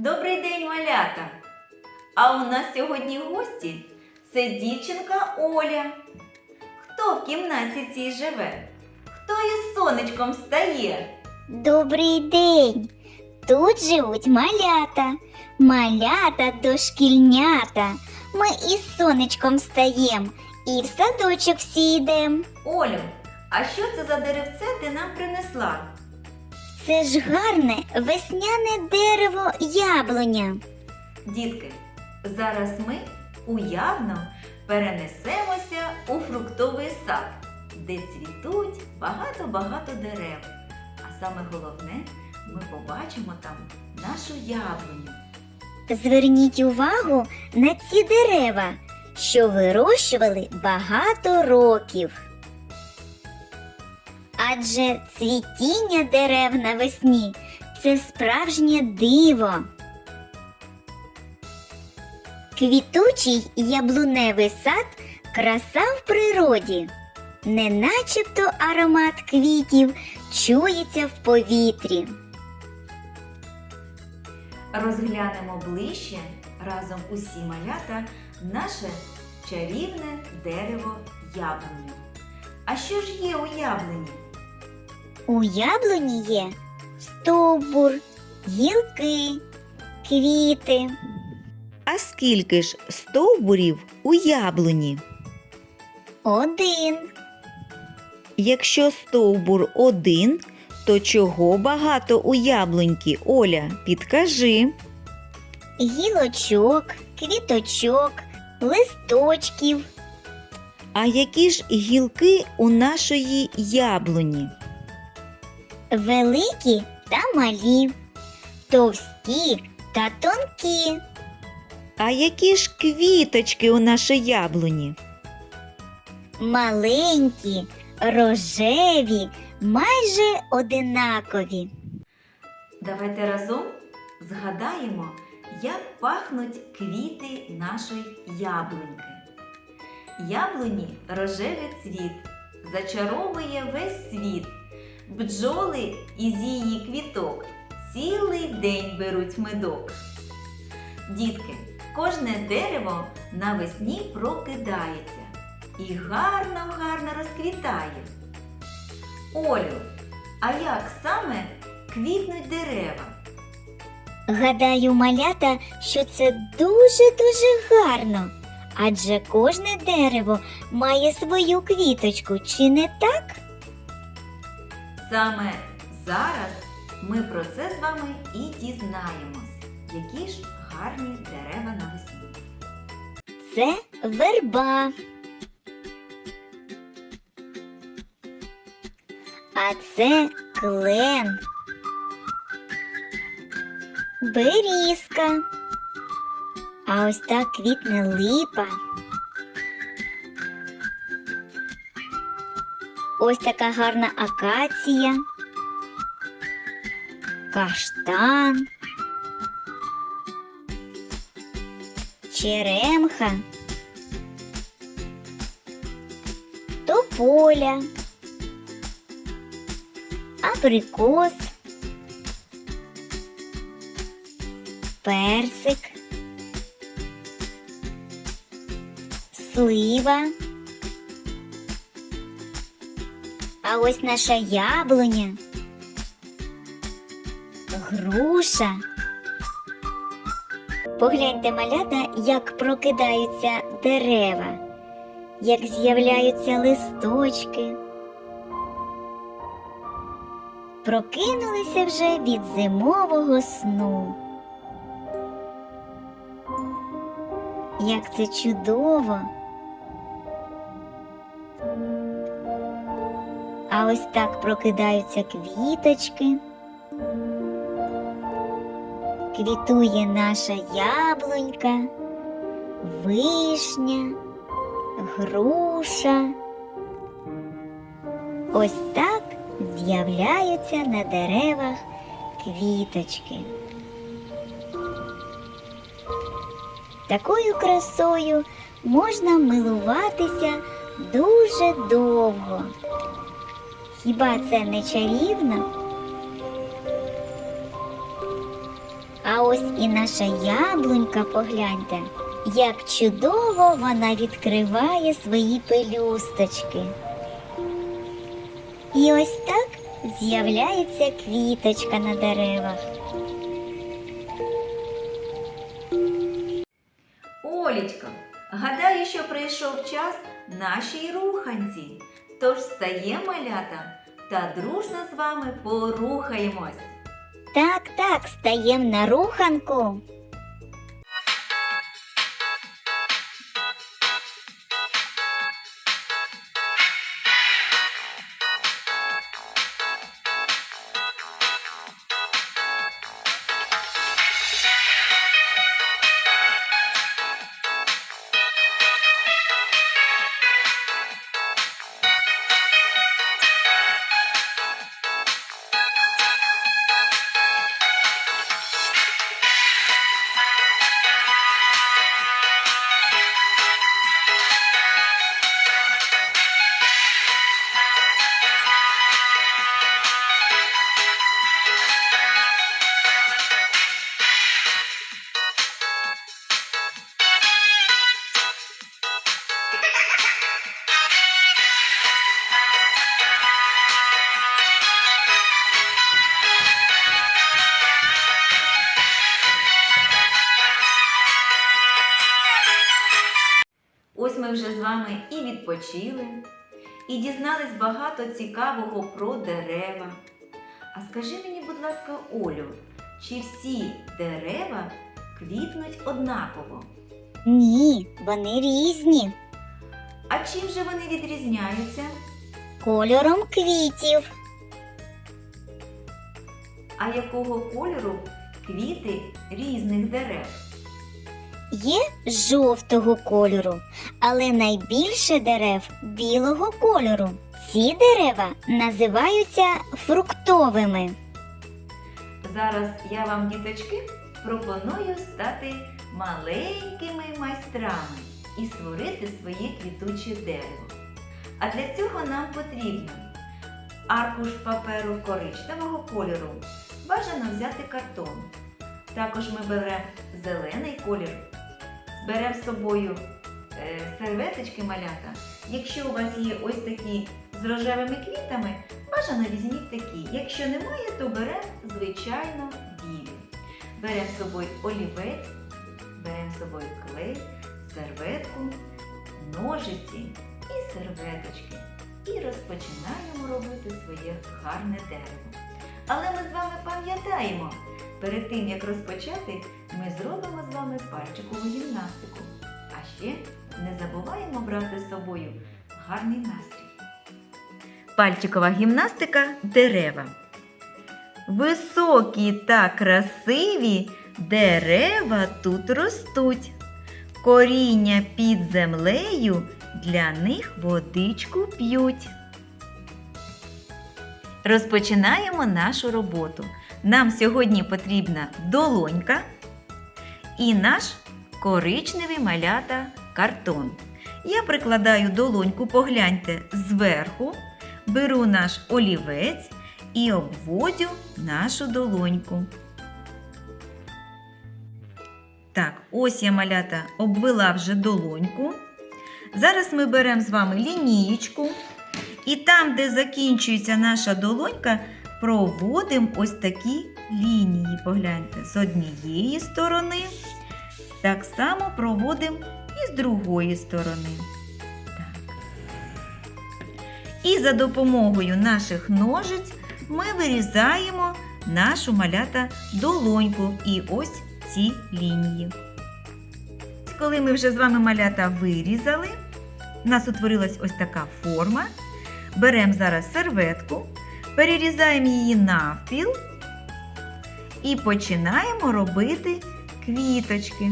Добрий день, малята! А у нас сьогодні гості це дівчинка Оля. Хто в кімнаті цій живе? Хто із сонечком стає? Добрий день! Тут живуть малята, малята дошкільнята. Ми із сонечком стаєм і в садочок всі йдем. Олю, а що це за деревце ти нам принесла? Це ж гарне весняне дерево яблуня. Дітки, зараз ми уявно перенесемося у фруктовий сад, де цвітуть багато-багато дерев. А саме головне, ми побачимо там нашу яблуню. Зверніть увагу на ці дерева, що вирощували багато років. Адже цвітіння дерев навесні це справжнє диво. Квітучий яблуневий сад краса в природі, не начебто аромат квітів чується в повітрі. Розглянемо ближче разом усі малята наше чарівне дерево яблуню. А що ж є у яблуні? У яблуні є стовбур, гілки, квіти. А скільки ж стовбурів у яблуні? Один. Якщо стовбур один, то чого багато у яблуньки, Оля, підкажи. Гілочок, квіточок, листочків. А які ж гілки у нашої яблуні? Великі та малі, товсті та тонкі, А які ж квіточки у нашої яблуні? маленькі, рожеві, майже одинакові. Давайте разом згадаємо, як пахнуть квіти нашої яблуньки. Яблуні рожевий цвіт, зачаровує весь світ. Бджоли із її квіток цілий день беруть медок. Дітки, кожне дерево навесні прокидається і гарно-гарно розквітає. Олю, а як саме квітнуть дерева? Гадаю, малята, що це дуже-дуже гарно. Адже кожне дерево має свою квіточку, чи не так? Саме зараз ми про це з вами і дізнаємось, які ж гарні дерева навесні. Це верба. А це клен. Берізка. А ось так квітне липа. Ось така гарна акація. Каштан. Черемха. Тополя. Абрикос. Персик. Слива. А ось наша яблуня. Груша. Погляньте, малята, як прокидаються дерева, як з'являються листочки. Прокинулися вже від зимового сну. Як це чудово. А ось так прокидаються квіточки. Квітує наша яблунька, вишня, груша. Ось так з'являються на деревах квіточки. Такою красою можна милуватися дуже довго. Хіба це не чарівно? А ось І наша яблунька, погляньте, як чудово вона відкриває свої пелюсточки. І ось так з'являється квіточка на деревах. Олічка, гадаю, що прийшов час нашій руханці. Тож стає малята, та дружно з вами порухаємось. Так, так, стаєм на руханку. Вами і відпочили, і дізнались багато цікавого про дерева. А скажи мені, будь ласка, Олю, чи всі дерева квітнуть однаково? Ні, вони різні. А чим же вони відрізняються? Кольором квітів. А якого кольору квіти різних дерев? Є жовтого кольору, але найбільше дерев білого кольору. Ці дерева називаються фруктовими. Зараз я вам, діточки, пропоную стати маленькими майстрами і створити своє квітуче дерево. А для цього нам потрібно аркуш паперу коричневого кольору. Бажано взяти картон. Також ми беремо зелений колір, беремо з собою е, серветочки малята. Якщо у вас є ось такі з рожевими квітами, бажано візьміть такі. Якщо немає, то беремо звичайно білі. Беремо з собою олівець, беремо з собою клей, серветку, ножиці і серветочки. І розпочинаємо робити своє гарне дерево. Але ми з вами пам'ятаємо, перед тим як розпочати, ми зробимо з вами пальчикову гімнастику. А ще не забуваємо брати з собою гарний настрій. Пальчикова гімнастика дерева. Високі та красиві дерева тут ростуть. Коріння під землею для них водичку п'ють. Розпочинаємо нашу роботу. Нам сьогодні потрібна долонька і наш коричневий малята картон. Я прикладаю долоньку, погляньте зверху, беру наш олівець і обводю нашу долоньку. Так, ось я малята обвела вже долоньку. Зараз ми беремо з вами лінієчку. І там, де закінчується наша долонька, проводимо ось такі лінії. Погляньте, з однієї сторони. Так само проводимо і з другої сторони. І за допомогою наших ножиць ми вирізаємо нашу малята долоньку і ось ці лінії. Коли ми вже з вами малята вирізали, у нас утворилась ось така форма. Беремо зараз серветку, перерізаємо її навпіл і починаємо робити квіточки.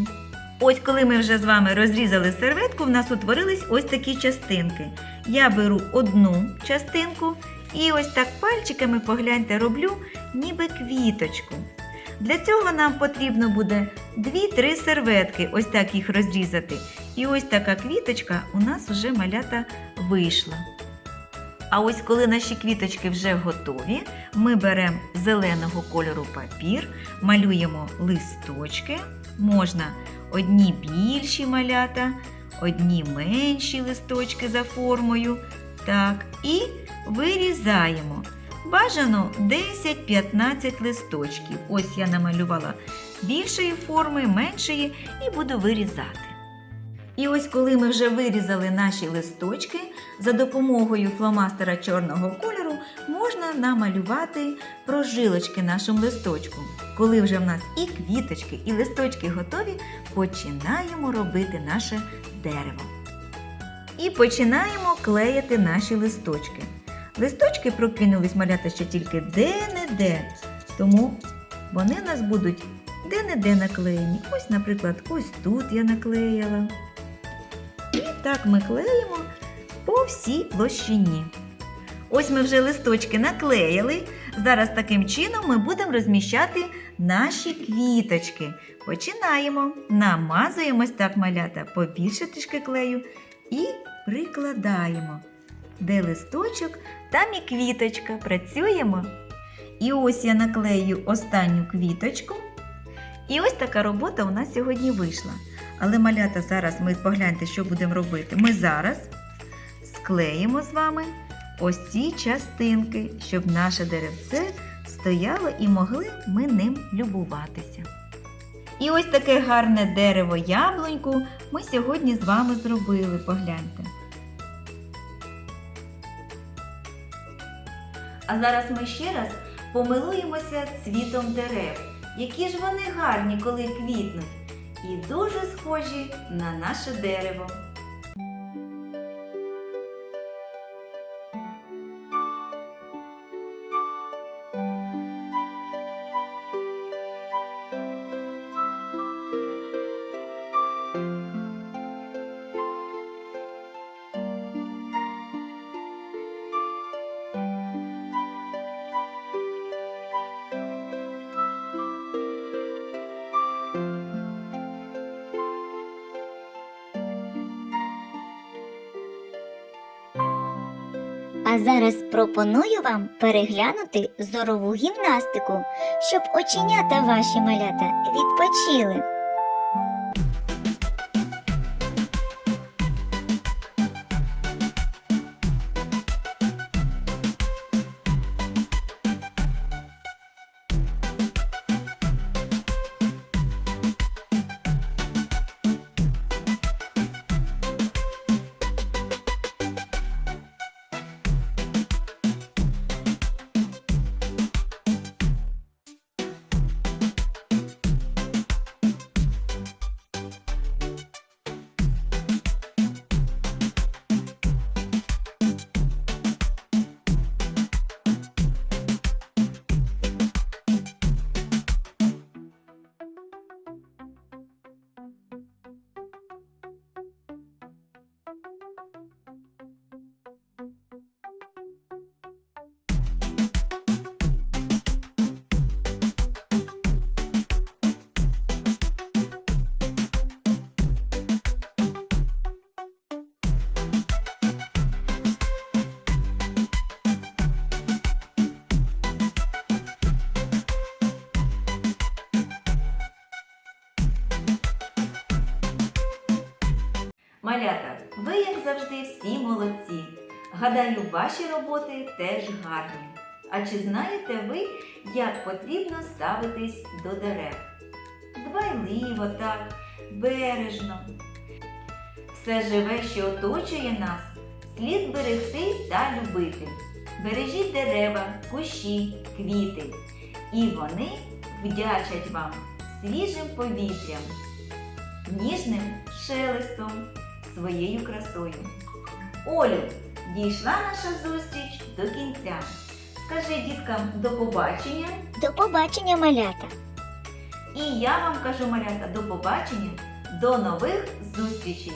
Ось коли ми вже з вами розрізали серветку, в нас утворились ось такі частинки. Я беру одну частинку і ось так пальчиками, погляньте, роблю ніби квіточку. Для цього нам потрібно буде 2-3 серветки, ось так їх розрізати. І ось така квіточка у нас вже малята вийшла. А ось коли наші квіточки вже готові, ми беремо зеленого кольору папір, малюємо листочки. Можна одні більші малята, одні менші листочки за формою. Так, і вирізаємо. Бажано 10-15 листочків. Ось я намалювала більшої форми, меншої і буду вирізати. І ось коли ми вже вирізали наші листочки, за допомогою фломастера чорного кольору можна намалювати прожилочки нашому листочку. Коли вже в нас і квіточки, і листочки готові, починаємо робити наше дерево. І починаємо клеїти наші листочки. Листочки прокинулись малята ще тільки де-не-де, тому вони у нас будуть де-не-де наклеєні. Ось, наприклад, ось тут я наклеїла. Так ми клеїмо по всій площині. Ось ми вже листочки наклеїли. Зараз таким чином ми будемо розміщати наші квіточки. Починаємо. Намазуємось так малята побільше трішки клею і прикладаємо. Де листочок, там і квіточка. Працюємо. І ось я наклею останню квіточку. І ось така робота у нас сьогодні вийшла. Але малята, зараз ми погляньте, що будемо робити. Ми зараз склеїмо з вами ось ці частинки, щоб наше деревце стояло і могли ми ним любуватися. І ось таке гарне дерево яблуньку ми сьогодні з вами зробили. Погляньте. А зараз ми ще раз помилуємося цвітом дерев. Які ж вони гарні, коли квітнуть, і дуже схожі на наше дерево. Зараз пропоную вам переглянути зорову гімнастику, щоб оченята ваші малята відпочили. Малята, ви, як завжди, всі молодці. Гадаю, ваші роботи теж гарні. А чи знаєте ви, як потрібно ставитись до дерев? Дбайливо так, бережно. Все живе, що оточує нас, слід берегти та любити. Бережіть дерева, кущі, квіти. І вони вдячать вам свіжим повітрям, ніжним шелестом, своєю красою. Олю, дійшла наша зустріч до кінця. Скажи діткам до побачення. До побачення, малята! І я вам кажу, малята, до побачення, до нових зустрічей!